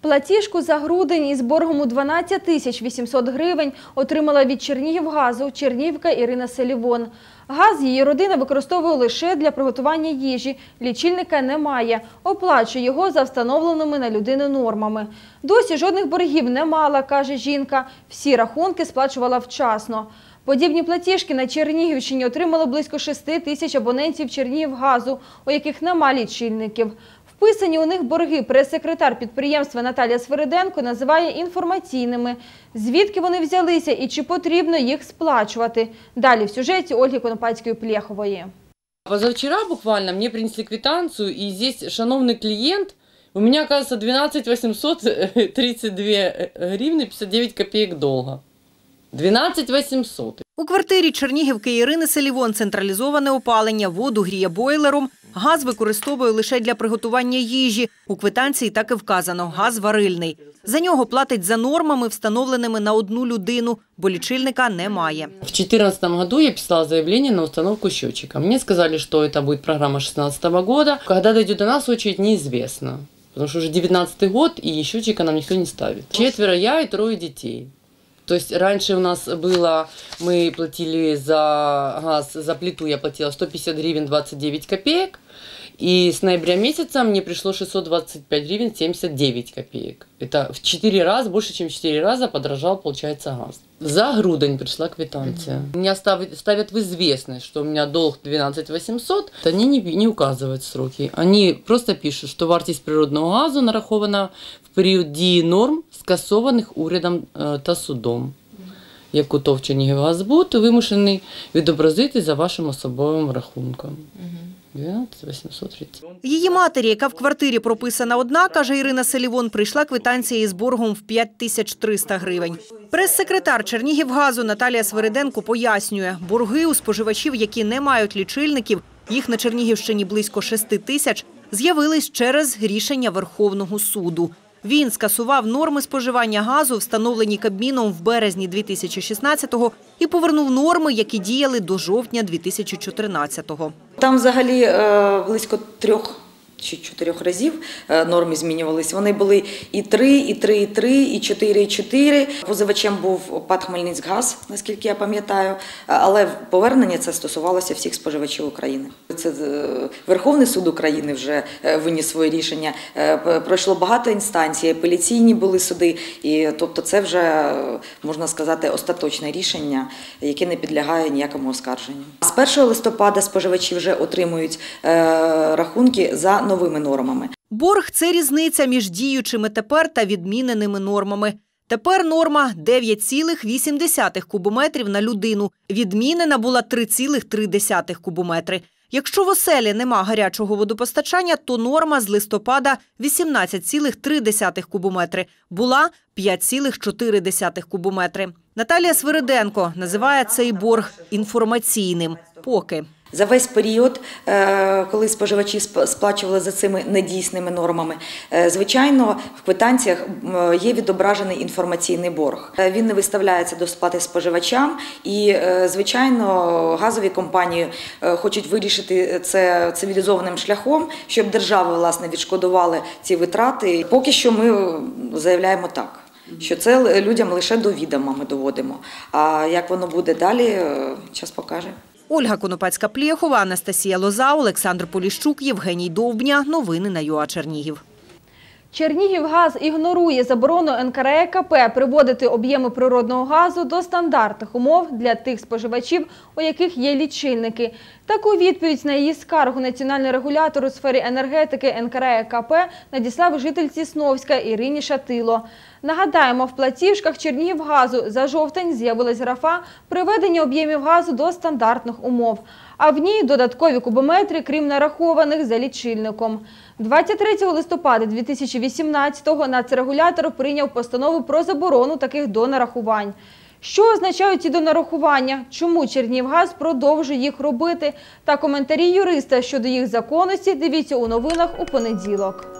Платіжку за грудень із боргом у 12 тисяч 800 гривень отримала від Чернігівгазу Чернігівка Ірина Селівон. Газ її родина використовує лише для приготування їжі. Лічильника немає. Оплачує його за встановленими на людину нормами. Досі жодних боргів не мала, каже жінка. Всі рахунки сплачувала вчасно. Подібні платіжки на Чернігівщині отримали близько 6 тисяч абонентів Чернігівгазу, у яких нема лічильників. Вписані у них борги прес-секретар підприємства Наталія Свириденко називає інформаційними. Звідки вони взялися і чи потрібно їх сплачувати? Далі в сюжеті Ольги Конопацької-Плєхової. Позавчера буквально мне принесли квитанцию, и здесь шановный клиент, у меня, оказывается, 12 832 гривны 59 копеек долга. 12 800. У квартирі Чернігівки Ірини Селівон централізоване опалення, воду гріє бойлером. Газ використовує лише для приготування їжі. У квитанції так і вказано – газ варильний. За нього платить за нормами, встановленими на одну людину, бо лічильника немає. В 2014 году я писала заявление на установку счетчика. Мне сказали, что это будет программа 2016 года. Когда дойдет до нас, очередь неизвестно. Потому что уже 19 год, и счетчика нам никто не ставит. Четверо я и трое детей. То есть раньше у нас было, мы платили за газ, за плиту я платила 150 гривен 29 копеек. И с ноября месяца мне пришло 625 гривен 79 копеек. Это в 4 раза, больше чем в 4 раза подорожал, получается, газ. За грудень пришла квитанция. Меня ставят, ставят в известность, что у меня долг 12 800. Они не, не указывают сроки. Они просто пишут, що вартість природного газу нарахована в період дії норм, скасованих урядом е, та судом. Яку ТОВ Чернігівгазбуд вимушений відобразити за вашим особовим рахунком. 12 830. Її матері, яка в квартирі прописана одна, каже Ірина Селівон, прийшла квитанція із боргом в 5300 гривень. Прес-секретар Чернігівгазу Наталія Свириденко пояснює, борги у споживачів, які не мають лічильників, їх на Чернігівщині близько 6 тисяч, з'явились через рішення Верховного суду. Він скасував норми споживання газу, встановлені Кабміном в березні 2016-го, і повернув норми, які діяли до жовтня 2014-го. Там взагалі е, близько трьох чи чотирьох разів е, норми змінювались. Вони були і 3, і 3, і 3, і 4, і 4. Позивачем був ПАД Хмельницькгаз, наскільки я пам'ятаю, але повернення це стосувалося всіх споживачів України. Це е, Верховний суд України вже е, виніс своє рішення. Е, Пройшло багато інстанцій, апеляційні були суди, і тобто це вже е, можна сказати остаточне рішення, яке не підлягає ніякому оскарженню. З 1 листопада споживачі вже отримують е, рахунки за новими нормами. Борг – це різниця між діючими тепер та відміненими нормами. Тепер норма 9,8 кубометрів на людину. Відмінена була 3,3 кубометри. Якщо в оселі нема гарячого водопостачання, то норма з листопада 18,3 кубометри. Була 5,4 кубометри. Наталія Свириденко називає цей борг інформаційним. Поки. За весь період, е, коли споживачі сплачували за цими недійсними нормами, е, звичайно, в квитанціях є відображений інформаційний борг. Е, Він не виставляється до сплати споживачам, і, е, звичайно, газові компанії е, хочуть вирішити це цивілізованим шляхом, щоб держава власне відшкодувала ці витрати. Поки що ми заявляємо так. Що це людям лише до відома ми доводимо. А як воно буде далі, е, час покаже. Ольга Конопацька-Плєхова, Анастасія Лоза, Олександр Поліщук, Євгеній Довбня. Новини на ЮА Чернігів. Чернігівгаз ігнорує заборону НКРЕКП приводити об'єми природного газу до стандартних умов для тих споживачів, у яких є лічильники. Таку відповідь на її скаргу національний регулятор у сфері енергетики НКРЕКП надіслав жительці Сновська Ірині Шатило. Нагадаємо, в платіжках Чернігівгазу за жовтень з'явилась графа приведення об'ємів газу до стандартних умов, а в ній додаткові кубометри, крім нарахованих за лічильником. 23 листопада 2018-го нацрегулятор прийняв постанову про заборону таких донарахувань. Що означають ці донарахування? Чому Чернівгаз продовжує їх робити? Та коментарі юриста щодо їх законності дивіться у новинах у понеділок.